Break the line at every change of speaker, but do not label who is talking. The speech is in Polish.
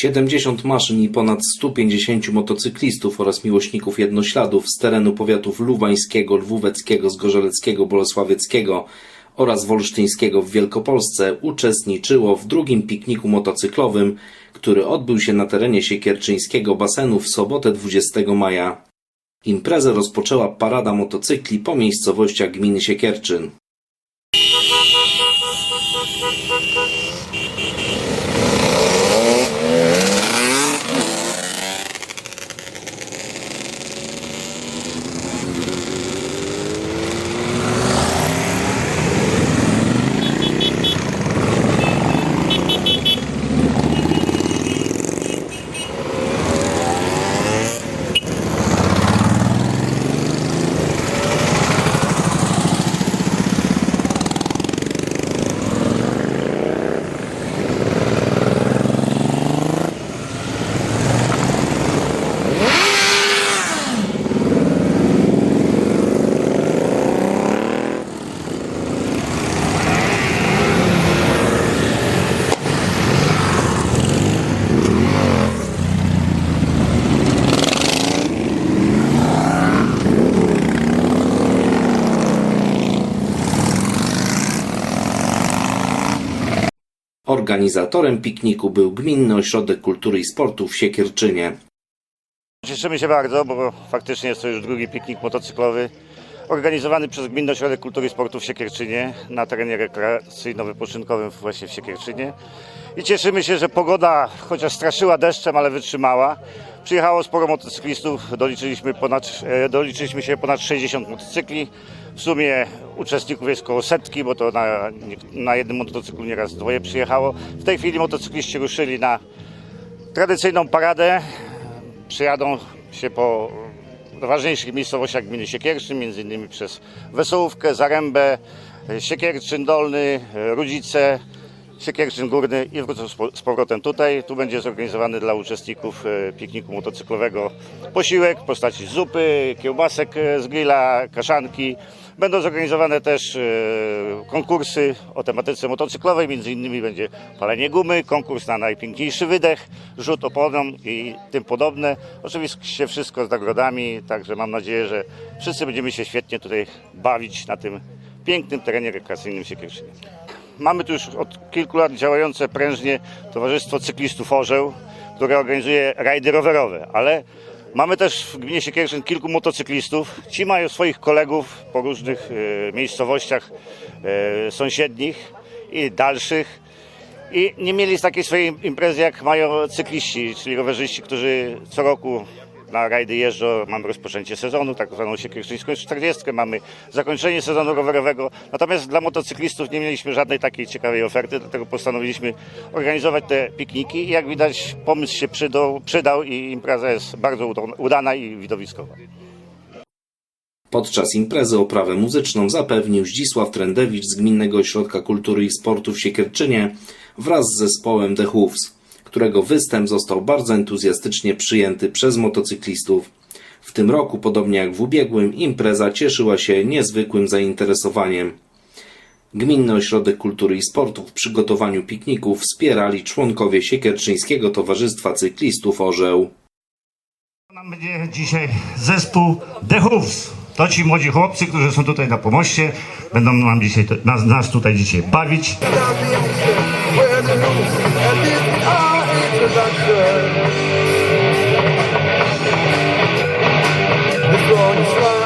70 maszyn i ponad 150 motocyklistów oraz miłośników jednośladów z terenu powiatów lubańskiego, lwóweckiego, zgorzeleckiego, bolesławieckiego oraz wolsztyńskiego w Wielkopolsce uczestniczyło w drugim pikniku motocyklowym, który odbył się na terenie Siekierczyńskiego basenu w sobotę 20 maja. Imprezę rozpoczęła parada motocykli po miejscowościach gminy Siekierczyn. Organizatorem pikniku był Gminny Ośrodek Kultury i Sportu w Siekierczynie.
Cieszymy się bardzo, bo faktycznie jest to już drugi piknik motocyklowy organizowany przez Gminny Ośrodek Kultury i Sportu w Siekierczynie na terenie rekreacyjno-wypoczynkowym właśnie w Siekierczynie. I cieszymy się, że pogoda chociaż straszyła deszczem, ale wytrzymała. Przyjechało sporo motocyklistów, doliczyliśmy, ponad, e, doliczyliśmy się ponad 60 motocykli. W sumie uczestników jest około setki, bo to na, na jednym motocyklu nieraz dwoje przyjechało. W tej chwili motocykliści ruszyli na tradycyjną paradę przyjadą się po ważniejszych miejscowościach gminy Siekierczyn, innymi przez Wesołówkę, Zarębę, Siekierczyn Dolny, Rudzice, Siekierczyn Górny i po- z powrotem tutaj. Tu będzie zorganizowany dla uczestników e, pikniku motocyklowego posiłek w postaci zupy, kiełbasek e, z grilla, kaszanki. Będą zorganizowane też e, konkursy o tematyce motocyklowej, między innymi będzie palenie gumy, konkurs na najpiękniejszy wydech, rzut oponą i tym podobne. Oczywiście wszystko z nagrodami, także mam nadzieję, że wszyscy będziemy się świetnie tutaj bawić na tym pięknym terenie rekreacyjnym Siekierczynie. Mamy tu już od kilku lat działające prężnie Towarzystwo Cyklistów Orzeł, które organizuje rajdy rowerowe, ale mamy też w gminie Siekierczyn kilku motocyklistów. Ci mają swoich kolegów po różnych e, miejscowościach e, sąsiednich i dalszych. I nie mieli takiej swojej imprezy, jak mają cykliści, czyli rowerzyści, którzy co roku na rajdy jeżdżą. Mamy rozpoczęcie sezonu, tak zwaną Siekierzyńską 40, mamy zakończenie sezonu rowerowego. Natomiast dla motocyklistów nie mieliśmy żadnej takiej ciekawej oferty, dlatego postanowiliśmy organizować te pikniki. I jak widać, pomysł się przydał, przydał i impreza jest bardzo uda- udana i widowiskowa.
Podczas imprezy oprawę muzyczną zapewnił Zdzisław Trendewicz z Gminnego Ośrodka Kultury i Sportu w Siekierczynie wraz z zespołem The Hooves, którego występ został bardzo entuzjastycznie przyjęty przez motocyklistów. W tym roku, podobnie jak w ubiegłym, impreza cieszyła się niezwykłym zainteresowaniem. Gminny Ośrodek Kultury i Sportu w przygotowaniu pikników wspierali członkowie Siekierczyńskiego Towarzystwa Cyklistów Orzeł.
Nam będzie dzisiaj zespół The Hooves. To ci młodzi chłopcy, którzy są tutaj na pomoście, będą nam dzisiaj, nas, nas tutaj dzisiaj bawić.
Is